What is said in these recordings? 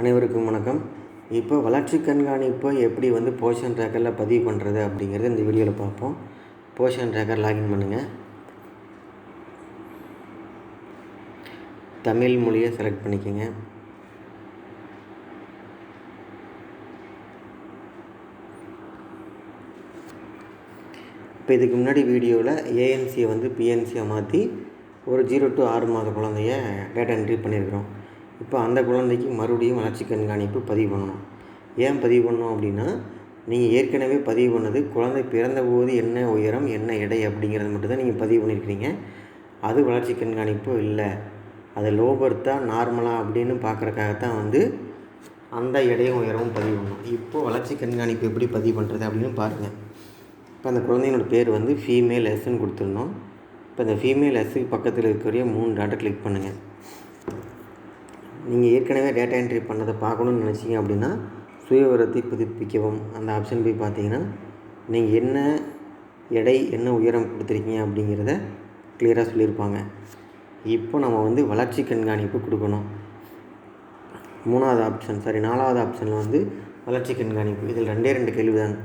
அனைவருக்கும் வணக்கம். இப்போ வளர்ச்சி கண்காணிப்பை எப்படி வந்து போஷன் ட்ராக்கரில் பதிவு பண்ணுறது அப்படிங்கிறது இந்த வீடியோவில் பார்ப்போம். போஷன் ட்ராக்கர் லாகின் பண்ணுங்கள் தமிழ் மொழியை செலக்ட் பண்ணிக்கோங்க. இப்போ இதுக்கு முன்னாடி வீடியோவில் ஏஎன்சியை வந்து பிஎன்சியை மாற்றி ஒரு ஜீரோ டு ஆறு மாத குழந்தைய டேட்டா என்ட்ரி பண்ணியிருக்கிறோம் இப்போ அந்த குழந்தைக்கு மறுபடியும் வளர்ச்சி கண்காணிப்பு பதிவு பண்ணணும். ஏன் பதிவு பண்ணோம் அப்படின்னா நீங்கள் ஏற்கனவே பதிவு பண்ணது குழந்தை பிறந்தபோது என்ன உயரம் என்ன எடை அப்படிங்கிறது மட்டும்தான் நீங்கள் பதிவு பண்ணியிருக்கிறீங்க அது வளர்ச்சி கண்காணிப்பு இல்லை. அது லோ பர்த்தா நார்மலா அப்படின்னு பார்க்குறக்காகத்தான் வந்து அந்த எடையும் உயரமும் பதிவு பண்ணணும். இப்போது வளர்ச்சி கண்காணிப்பு எப்படி பதிவு பண்ணுறது அப்படின்னு பாருங்கள் இப்போ அந்த குழந்தைங்களோட பேர் வந்து ஃபீமேல் எஸ்ன்னு கொடுத்துருந்தோம் இப்போ இந்த ஃபீமேல் எஸ்ஸுக்கு பக்கத்தில் இருக்கக்கூடிய மூணு டாட்டை கிளிக் பண்ணுங்கள் நீங்கள் ஏற்கனவே டேட்டா என்ட்ரி பண்ணதை பார்க்கணுன்னு நினச்சிங்க அப்படின்னா சுயவிவரத்தை புதுப்பிக்கவும். அந்த ஆப்ஷன் போய் பார்த்தீங்கன்னா நீங்கள் என்ன எடை என்ன உயரம் கொடுத்துருக்கீங்க அப்படிங்கிறத கிளியராக சொல்லியிருப்பாங்க. இப்போ நம்ம வந்து வளர்ச்சி கண்காணிப்பு கொடுக்கணும். மூணாவது ஆப்ஷன் சாரி நாலாவது ஆப்ஷனில் வந்து வளர்ச்சி கண்காணிப்பு. இதில் ரெண்டே ரெண்டு கேள்வி தான்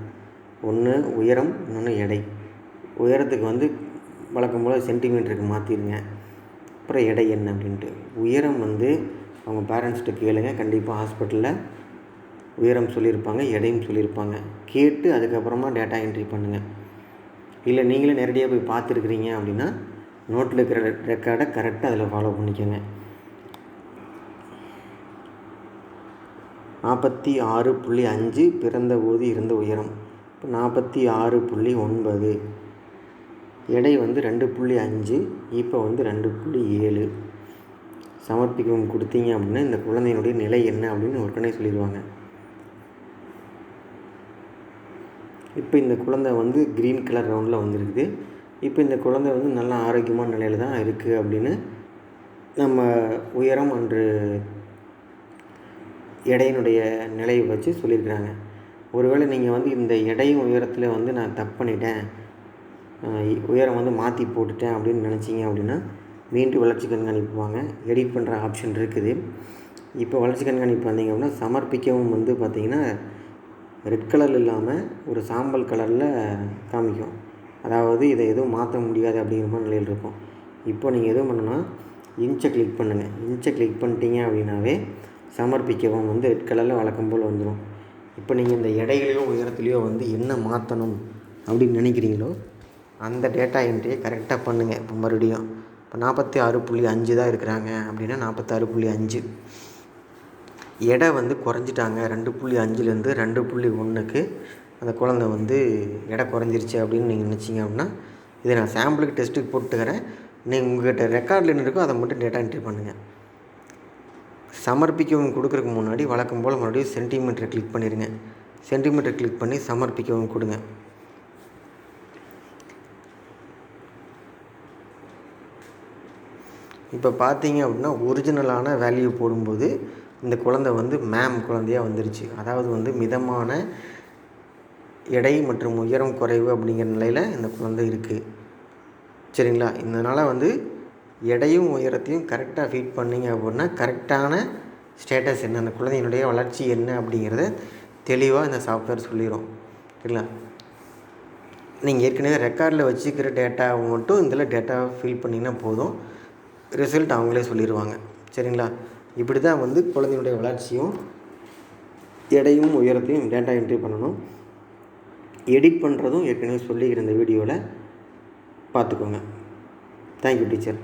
ஒன்று உயரம் இன்னொன்று எடை. உயரத்துக்கு வந்து வழக்கம் போல் சென்டிமீட்டருக்கு மாற்றிடுங்க அப்புறம் எடை என்ன அப்படின்ட்டு. உயரம் வந்து அவங்க பேரண்ட்ஸ்கிட்ட கேளுங்க. கண்டிப்பாக ஹாஸ்பிட்டலில் உயரம் சொல்லியிருப்பாங்க எடையும் சொல்லியிருப்பாங்க. கேட்டு அதுக்கப்புறமா டேட்டா என்ட்ரி பண்ணுங்கள் இல்லை நீங்களே நேரடியாக போய் பார்த்துருக்குறீங்க அப்படின்னா நோட்டில் இருக்கிற ரெக்கார்டை கரெக்டாக அதில் ஃபாலோ பண்ணிக்கோங்க. நாற்பத்தி ஆறு புள்ளி அஞ்சு பிறந்தபோது இருந்த உயரம். இப்போ நாற்பத்தி ஆறு புள்ளி ஒன்பது. எடை வந்து ரெண்டு புள்ளி அஞ்சு இப்போ வந்து ரெண்டு புள்ளி ஏழு. சமர்ப்பிக்கவும் கொடுத்தீங்க அப்படின்னா இந்த குழந்தையினுடைய நிலை என்ன அப்படின்னு உடனே சொல்லிடுவாங்க. இப்போ இந்த குழந்தை வந்து க்ரீன் கலர் ரவுண்டில் வந்துருக்குது. இப்போ இந்த குழந்தை வந்து நல்ல ஆரோக்கியமான நிலையில் தான் இருக்குது அப்படின்னு நம்ம உயரம் அன்று எடையினுடைய நிலையை வச்சு சொல்லியிருக்கிறாங்க. ஒருவேளை நீங்கள் வந்து இந்த எடையும் உயரத்தில் வந்து நான் தப்பு பண்ணிட்டேன் உயரம் வந்து மாற்றி போட்டுட்டேன் அப்படின்னு நினச்சிங்க அப்படின்னா மீண்டும் வளர்ச்சி கண்காணிப்பு வாங்க எடிட் பண்ணுற ஆப்ஷன் இருக்குது. இப்போ வளர்ச்சி கண்காணிப்பு வந்தீங்க அப்படின்னா சமர்ப்பிக்கவும் வந்து பார்த்திங்கன்னா ரெட் கலர் இல்லாமல் ஒரு சாம்பல் கலரில் காமிக்கும். அதாவது இதை எதுவும் மாற்ற முடியாது அப்படிங்கிற மாதிரி நிலையில் இருக்கும். இப்போ நீங்கள் எதுவும் பண்ணணும்னா இன்ச்சை கிளிக் பண்ணுங்கள் இன்ச்சை கிளிக் பண்ணிட்டீங்க அப்படின்னாவே சமர்ப்பிக்கவும் வந்து ரெட் கலரில் வழக்கம் போல் வந்துடும் இப்போ நீங்கள் இந்த எடைகளையோ உயரத்துலையோ வந்து என்ன மாற்றணும் அப்படின்னு நினைக்கிறீங்களோ அந்த டேட்டா என்ட்ரியை கரெக்டாக பண்ணுங்கள் இப்போ மறுபடியும் இப்போ நாற்பத்தி ஆறு புள்ளி அஞ்சு தான் இருக்கிறாங்க அப்படின்னா நாற்பத்தாறு புள்ளி அஞ்சு. எடை வந்து குறைஞ்சிட்டாங்க. ரெண்டு புள்ளி அஞ்சுலேருந்து ரெண்டு புள்ளி ஒன்றுக்கு அந்த குழந்த வந்து எடை குறைஞ்சிருச்சு அப்படின்னு நீங்கள் நினச்சிங்க அப்படின்னா இதை நான் சாம்பிளுக்கு டெஸ்ட்டுக்கு போட்டுக்கிறேன். நீங்கள் உங்கள்கிட்ட ரெக்கார்டில் என்ன இருக்கோ அதை மட்டும் டேட்டா என்ட்ரி பண்ணுங்கள் சமர்ப்பிக்கவும் கொடுக்குறதுக்கு முன்னாடி வழக்கம் போல் மறுபடியும் சென்டிமீட்டரை கிளிக் பண்ணிடுங்க சென்டிமீட்டர் கிளிக் பண்ணி சமர்ப்பிக்கவும் கொடுங்க. இப்போ பார்த்தீங்க அப்படின்னா ஒரிஜினலான வேல்யூ போடும்போது இந்த குழந்தை வந்து மேம் குழந்தையாக வந்துருச்சு. அதாவது வந்து மிதமான எடை மற்றும் உயரம் குறைவு அப்படிங்கிற நிலையில் இந்த குழந்தை இருக்குது சரிங்களா? இதனால் வந்து எடையும் உயரத்தையும் கரெக்டாக ஃபீட் பண்ணிங்க அப்படின்னா கரெக்டான ஸ்டேட்டஸ் என்ன? அந்த குழந்தையினுடைய வளர்ச்சி என்ன அப்படிங்கிறத தெளிவாக இந்த சாஃப்ட்வேர் சொல்லிடும் சரிங்களா? நீங்கள் ஏற்கனவே ரெக்கார்டில் வச்சுக்கிற டேட்டாவை மட்டும் இதில் டேட்டாவை ஃபில் பண்ணிங்கன்னா போதும். ரிசல்ட் அவங்களே சொல்லிடுவாங்க சரிங்களா? இப்படி தான் வந்து குழந்தையுடைய வளர்ச்சியும் எடையும் உயரத்தையும் டேட்டா என்ட்ரி பண்ணணும். எடிட் பண்ணுறதும் ஏற்கனவே சொல்லியிருந்த வீடியோவில் பார்த்துக்கோங்க. Thank you teacher